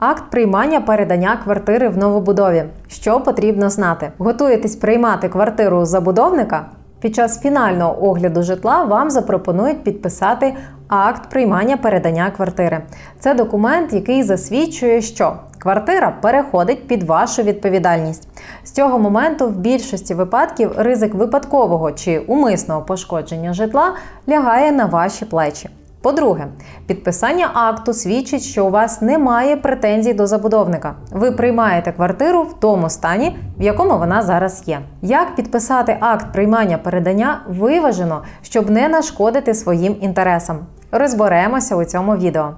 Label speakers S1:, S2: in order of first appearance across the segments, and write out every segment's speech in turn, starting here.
S1: Акт приймання передання квартири в новобудові. Що потрібно знати? Готуєтесь приймати квартиру забудовника? Під час фінального огляду житла вам запропонують підписати акт приймання передання квартири. Це документ, який засвідчує, що квартира переходить під вашу відповідальність. З цього моменту в більшості випадків ризик випадкового чи умисного пошкодження житла лягає на ваші плечі. По-друге, підписання акту свідчить, що у вас немає претензій до забудовника. Ви приймаєте квартиру в тому стані, в якому вона зараз є. Як підписати акт приймання передання виважено, щоб не нашкодити своїм інтересам? Розберемося у цьому відео.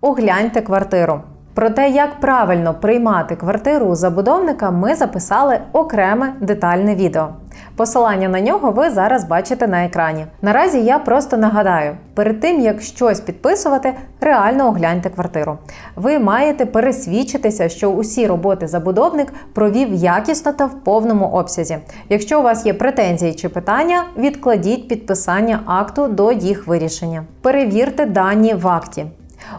S1: Огляньте квартиру. Про те, як правильно приймати квартиру у забудовника, ми записали окреме детальне відео. Посилання на нього ви зараз бачите на екрані. Наразі я просто нагадаю: перед тим як щось підписувати, реально огляньте квартиру. Ви маєте пересвідчитися, що усі роботи забудовник провів якісно та в повному обсязі. Якщо у вас є претензії чи питання, відкладіть підписання акту до їх вирішення. Перевірте дані в акті.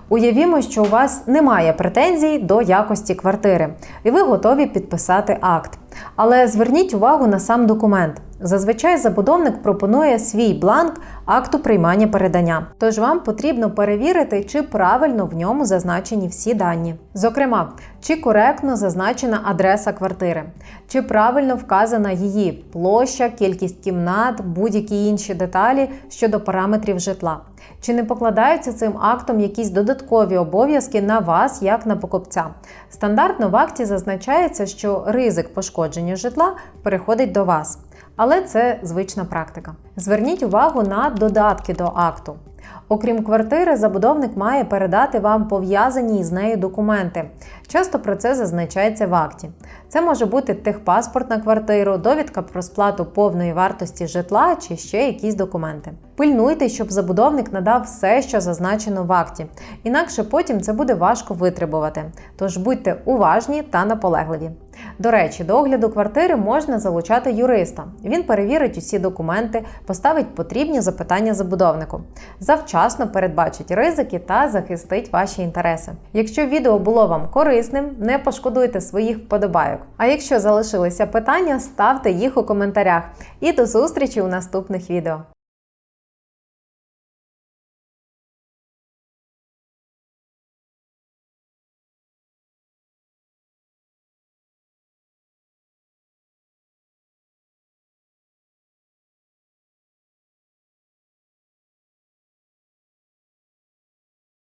S1: Уявімо, що у вас немає претензій до якості квартири, і ви готові підписати акт. Але зверніть увагу на сам документ. Зазвичай забудовник пропонує свій бланк акту приймання передання. Тож вам потрібно перевірити, чи правильно в ньому зазначені всі дані. Зокрема, чи коректно зазначена адреса квартири, чи правильно вказана її площа, кількість кімнат, будь-які інші деталі щодо параметрів житла. Чи не покладаються цим актом якісь додаткові обов'язки на вас, як на покупця? Стандартно в акті зазначається, що ризик пошкодження житла переходить до вас. Але це звична практика. Зверніть увагу на додатки до акту. Окрім квартири, забудовник має передати вам пов'язані з нею документи. Часто про це зазначається в акті. Це може бути техпаспорт на квартиру, довідка про сплату повної вартості житла чи ще якісь документи. Пильнуйте, щоб забудовник надав все, що зазначено в акті, інакше потім це буде важко витребувати. Тож будьте уважні та наполегливі. До речі, до огляду квартири можна залучати юриста. Він перевірить усі документи, поставить потрібні запитання забудовнику, завчасно передбачить ризики та захистить ваші інтереси. Якщо відео було вам корисним, не пошкодуйте своїх вподобайок. А якщо залишилися питання, ставте їх у коментарях. І до зустрічі у наступних відео.